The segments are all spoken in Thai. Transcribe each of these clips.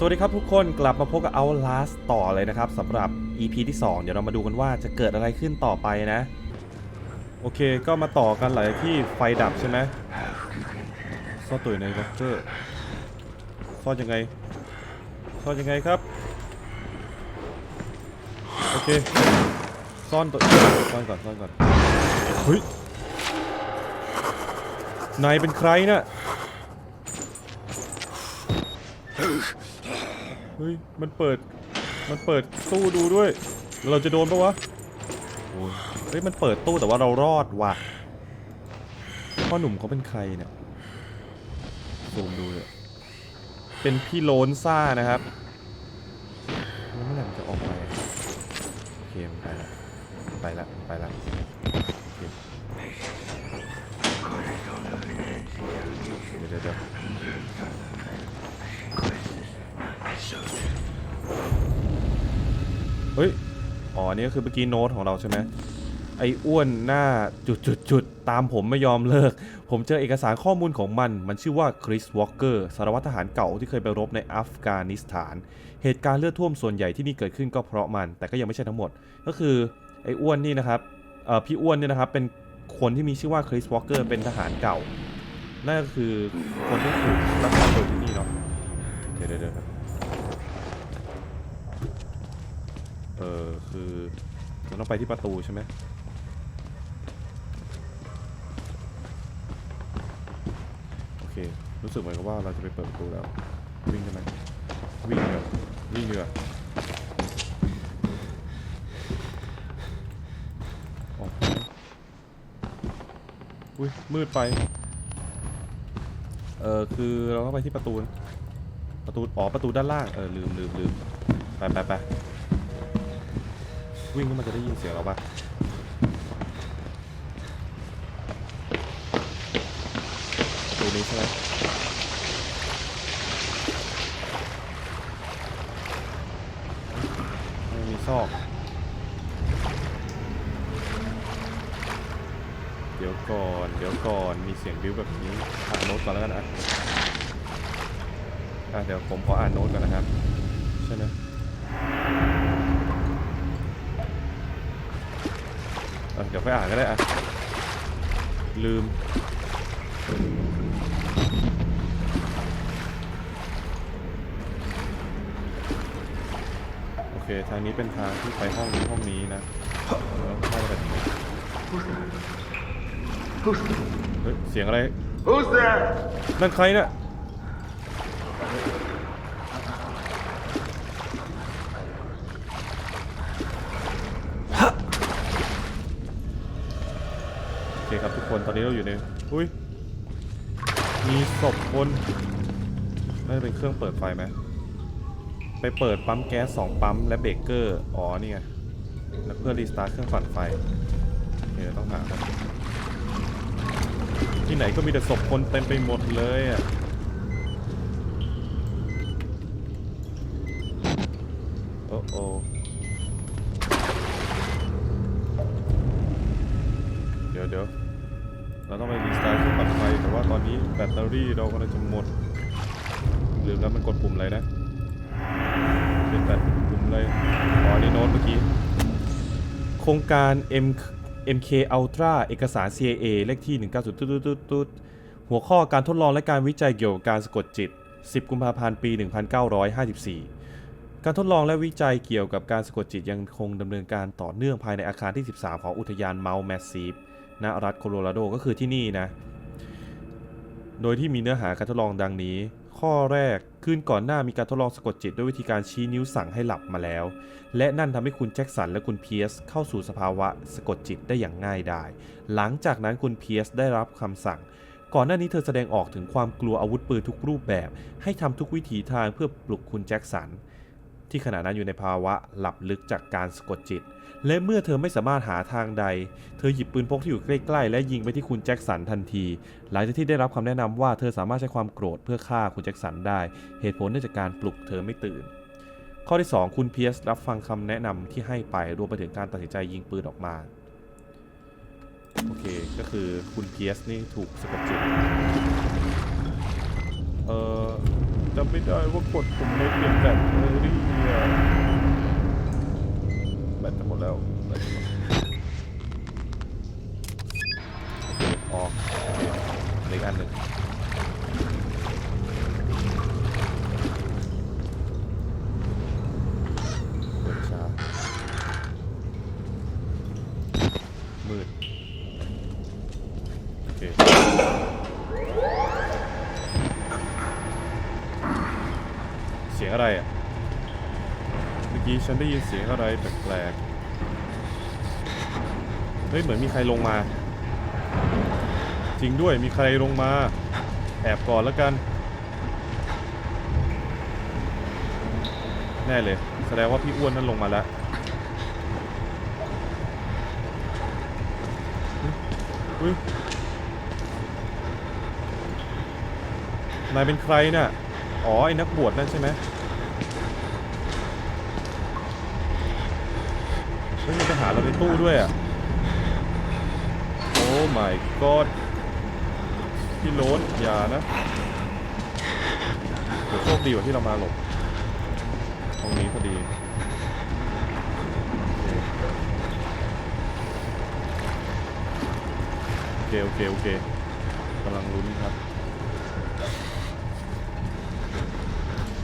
สวัสดีครับทุกคนกลับมาพบกับ Outlast ต่อเลยนะครับสำหรับ EP ที่ 2 เดี๋ยวเรามาดูกันว่าจะเกิดอะไรขึ้นต่อไปนะ โอเคก็มาต่อกันหลังจากที่ไฟดับใช่ไหมซ่อนตัวอยู่ในล็อกเกอร์ซ่อนยังไงซ่อนยังไงครับ โอเคซ่อนตัวซ่อนก่อนซ่อนก่อนเฮ้ยนายเป็นใครน่ะ เฮ้ย มันเปิด มันเปิดตู้ดูด้วย เราจะโดนปะวะโอ้ยเฮ้ย มันเปิดตู้แต่ว่าเรารอดว่ะ พ่อหนุ่มเขาเป็นใครเนี่ยซูมดูเลยเป็นพี่โลนซ่านะครับแล้วเมื่อไหร่มันจะออกไป โอเคมันไปล้วไปล้วไปล้วโอเคเดี๋ยวเดี๋ยวเดี๋ยว เฮ้ย อ๋อนี่ก็คือเมื่อกี้โน้ตของเราใช่ไหมไอ้อ้วนหน้าจุดจุดจุดตามผมไม่ยอมเลิก ผมเจอเอกสารข้อมูลของมัน มันชื่อว่าคริสวอลเกอร์สารวัตรทหารเก่าที่เคยไปรบในอัฟกานิสถาน เหตุการณ์เลือดท่วมส่วนใหญ่ที่นี่เกิดขึ้นก็เพราะมัน แต่ก็ยังไม่ใช่ทั้งหมด ก็คือไอ้อ้วนนี่นะครับเอ่อพี่อ้วนเนี่ยนะครับเป็นคนที่มีชื่อว่าคริสวอลเกอร์เป็นทหารเก่า นั่นก็คือคนที่ถูกรักษาตัวที่นี่เนาะเดี๋ยวเดี๋ยว เออคือเราต้องไปที่ประตูใช่ไหมโอเค รู้สึกเหมือนกับว่าเราจะไปเปิดประตูแล้ว วิ่งได้ไหมวิ่งเถอะวิ่งเถอะออกไปอุ้ยมืดไป เออคือเราต้องไปที่ประตูนะประตู อ๋อ ประตูด้านล่าง เออ ลืมลืมลืมไปไปไป วิ่งแล้วมันจะได้ยินเสียงเราปะดูนี้ใช่ไหมไม่มีซอก เดี๋ยวก่อน เดี๋ยวก่อน มีเสียงบิ้วแบบนี้ อ่านโน้ตก่อนแล้วกันอะอะเดี๋ยวผมขออ่านโน้ตก่อนนะครับ ใช่ไหม ออเดี๋ยวไปอ่านก็ได้อะ ลืม โอเค ทางนี้เป็นทางที่ไปห้องนี้ห้องนี้นะแล้วเข้าแบบนี้เฮ้ยเสียงอะไร Who's there? นั่นใครน่ะ คนตอนนี้เราอยู่ในอุ้ยมีศพคนน่าจะเป็นเครื่องเปิดไฟไหมไปเปิดปั๊มแก๊สสองปั๊มและเบรกเกอร์อ๋อนี่ไงแล้วเพื่อรีสตาร์ทเครื่องปั่นไฟโอเคเราต้องหาครับที่ไหนก็มีแต่ศพคนเต็มไปหมดเลยอะโอ้โอเดี๋ยวเดี๋ยว แต่ว่าตอนนี้แบตเตอรี่เรากำลังจะหมดลืมแล้วมันกดปุ่มอะไรนะเป็นแบตปุ่มอะไรอ๋อนี่โน้ตเมื่อกี้ โครงการ M MK Ultra เอกสาร CIA เลขที่ 190ตุ๊ดหัวข้อการทดลองและการวิจัยเกี่ยวกับการสะกดจิต 10 กุมภาพันธ์ปี 1954 การทดลองและวิจัยเกี่ยวกับการสะกดจิตยังคงดำเนินการต่อเนื่องภายในอาคารที่ 13 ของอุทยาน Mount Massive ณรัฐโคโลราโดก็คือที่นี่นะ โดยที่มีเนื้อหาการทดลองดังนี้ ข้อแรกคืนก่อนหน้ามีการทดลองสะกดจิตด้วยวิธีการชี้นิ้วสั่งให้หลับมาแล้ว และนั่นทำให้คุณแจ็คสันและคุณเพียสเข้าสู่สภาวะสะกดจิตได้อย่างง่ายดาย หลังจากนั้นคุณเพียสได้รับคำสั่ง ก่อนหน้านี้เธอแสดงออกถึงความกลัวอาวุธปืนทุกรูปแบบ ให้ทำทุกวิถีทางเพื่อปลุกคุณแจ็คสัน ที่ขณะนั้นอยู่ในภาวะหลับลึกจากการสะกดจิต และเมื่อเธอไม่สามารถหาทางใด เธอหยิบปืนพกที่อยู่ใกล้ๆ และยิงไปที่คุณแจ็คสันทันที หลังจากที่ได้รับคำแนะนำว่าเธอสามารถใช้ความโกรธเพื่อฆ่าคุณแจ็คสันได้ เหตุผลเนื่องจากการปลุกเธอไม่ตื่น ข้อที่ 2 คุณเพียสรับฟังคำแนะนำที่ให้ไปรวมไปถึงการตัดสินใจยิงปืนออกมาโอเค ก็คือคุณเพียสนี่ถูกสะกดจิต จำไม่ได้ว่ากดปุ่มในเปลี่ยนแบตเตอรี่อะแบตจะหมดแล้วแบตจะหมดอ๋ออเคเหลืออีกอันหนึ่งเปิดช้ามืดโอเค เสี ยงอะไรอะ เมื่อกี้ฉันได้ยินเสียงอะไรแปลกๆ เฮ้ยเหมือนมีใครลงมา จริงด้วยมีใครลงมา แอบก่อนแล้วกัน แน่เลย แสดงว่าพี่อ้วนนั่นลงมาแล้วเฮ้ยนายเป็นใครน่ะ อ๋อ ไอ้นักบวชนั่นใช่ไหม เฮ้ยมันไปหาเราในตู้ด้วยอะ โอ้ my god พี่โรสอย่านะเดี๋ยวโชคดีกว่าที่เรามาหลบ ตรงนี้พอดีโอเคโอเคโอเคกำลังลุ้นครับ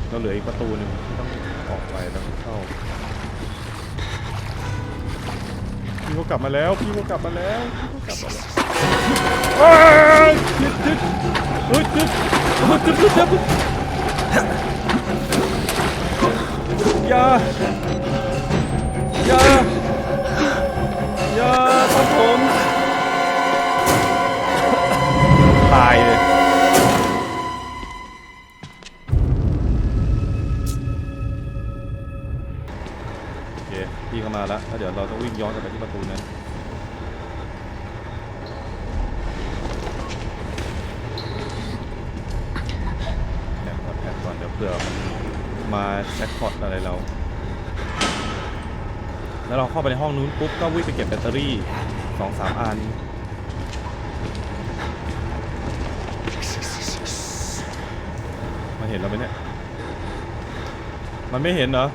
เราเหลืออีกประตูหนึ่งที่ต้องออกไปแล้วเข้า พี่เขากลับมาแล้ว พี่เขากลับมาแล้วพี่เขากลับมาแล้วเอ้ยยึดยึดเฮ้ยยึดเฮ้ยยึดยึดยึดยึดอย่าอย่าอย่าครับผมตายเลย แล้วเดี๋ยวเราต้องวิ่งย้อนกลับไปที่ประตูนั้นแอบก่อนแอบก่อนเดี๋ยวเผื่อมันมาแจ็คพอตอะไรเรา แล้วเราเข้าไปในห้องนู้นปุ๊บก็วิ่งไปเก็บแบตเตอรี่สองสามอันมันเห็นเราไหมเนี่ย มันไม่เห็นเหรอ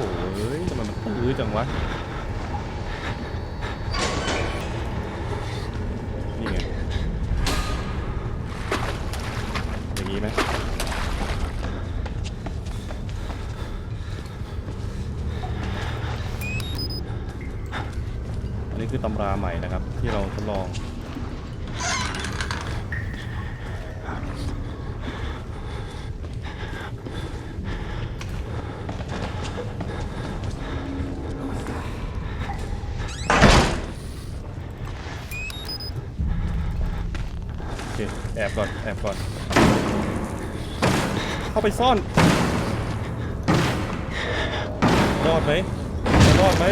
โอ้ยทำไมมันตื้อจังวะ นี่ไง อย่างนี้ไหมอันนี้คือตำราใหม่นะครับ ที่เราทดลอง โอเค แอบก่อนแอบก่อน เข้าไปซ่อน รอดไหมรอดไหม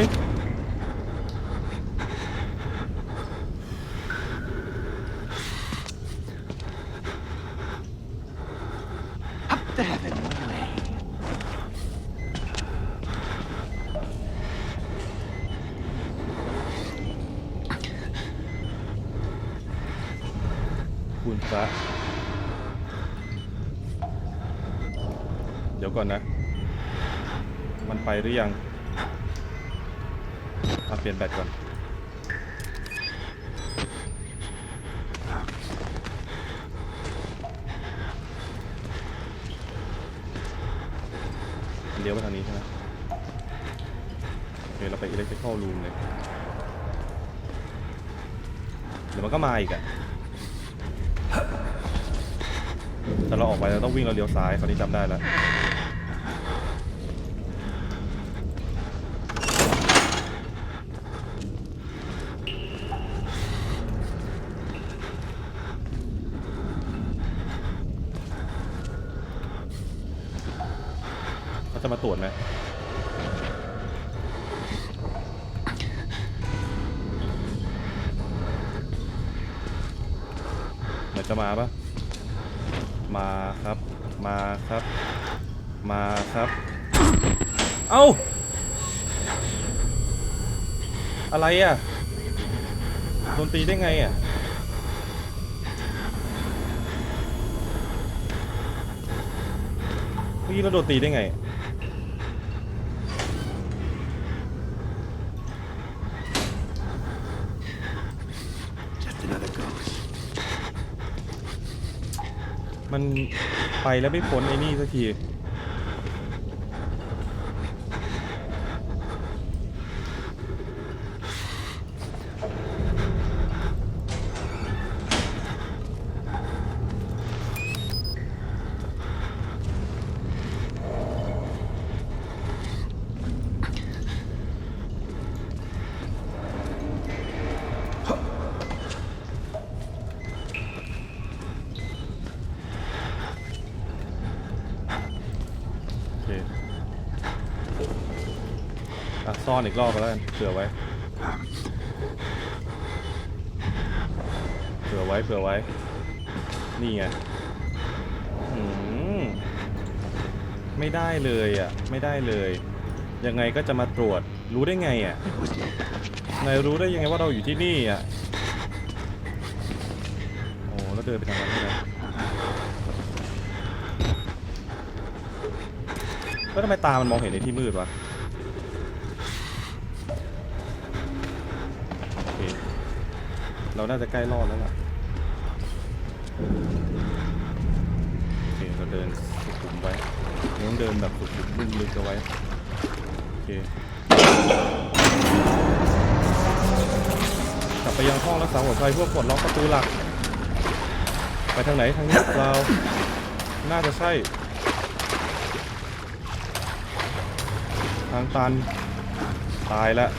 เดี๋ยวก่อนนะ มันไปหรือยังมาเปลี่ยนแบตก่อน เลี้ยวไปทางนี้ใช่ไหมโอเคเราไป electrical room เลย เดี๋ยวมันก็มาอีกอะแต่เราออกไปเราต้องวิ่งเราเลี้ยวซ้ายคราวนี้จำได้แล้ว จะมาปะมาครับ มาครับ มาครับ เอ้า อะไรอะโดนตีได้ไงอะเมื่อกี้เราโดนตีได้ไง มันไปแล้วไม่พ้นไอ้นี่สักที ซ่อนอีกรอบก็แล้วกันเผื่อไว้ เผื่อไว้เผื่อไว้ นี่ไงอืมไม่ได้เลยอะ ไม่ได้เลย ยังไงก็จะมาตรวจรู้ได้ไงอะนายรู้ได้ยังไงว่าเราอยู่ที่นี่อะโอ้แล้วเดินไปทางนั้นเลยนะแล้วทำไมตามันมองเห็นในที่มืดวะ โอเค เราน่าจะใกล้รอดแล้วล่ะโอเคเราเดินสุขุมไว้ต้องเดินแบบสุขุมลุ่มลึกเอาไว้โอเคกลับไปยังห้องรักษาหัวใจเพื่อปลดล็อกประตูหลัก ไปทางไหนทางนี้หรือเปล่าน่าจะใช่ ทางตันตายแล้ว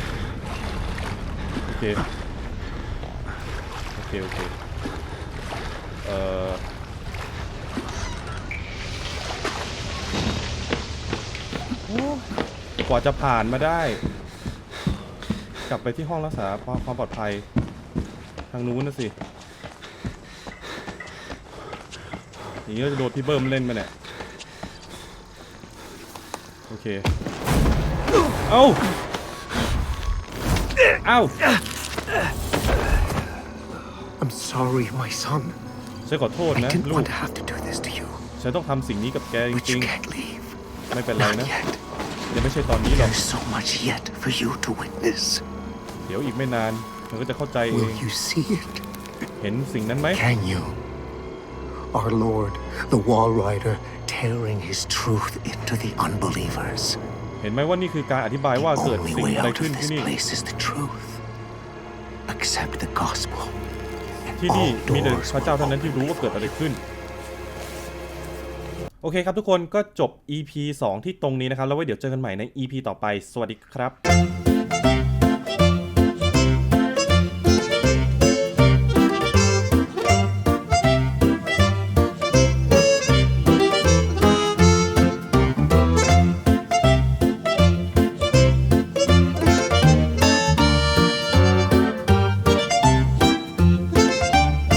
โอเค เคโอเคเอ่อโอ้กว่าจะผ่านมาได้ กลับไปที่ห้องรักษาความปลอดภัย ทางนู้นนะสิอย่างนี้เราจะโดนพี่เบิ้มเล่นไปเนี่ยโอเค เอ้า เอ้า sorry, my son. ฉันขอโทษ I นะ didn't ลูก want to have to do this to you. ฉันต้องทำสิ่งนี้กับแกจ But ริ you ง can't leave. ๆ ไม่เป็นไร Not นะ yet. ยังไม่ใช่ตอนนี้หรอก There's so much yet for you to witness. เดี๋ยวอีกไม่นานเธอก็จะเข้าใจเอ Will ง you see it? เห็นสิ่งนั้นไหม Can you? Our Lord, the Wall Rider, tearing his truth into the unbelievers. เห็นไหมว่านี่คือการอธิบายว่า The เกิด only สิ่ง way อะไร out ขึ้น of ที่ this นี่ place is the truth. Accept the gospel. And ที่นี่ all มีแต่ doors พระเจ้า will เท่านั้นที่รู้ว่าเกิดอะไรขึ้น โอเคครับทุกคนก็จบ EP 2 ที่ตรงนี้นะครับ แล้วไว้เดี๋ยวเจอกันใหม่ใน EP ต่อไป สวัสดีครับ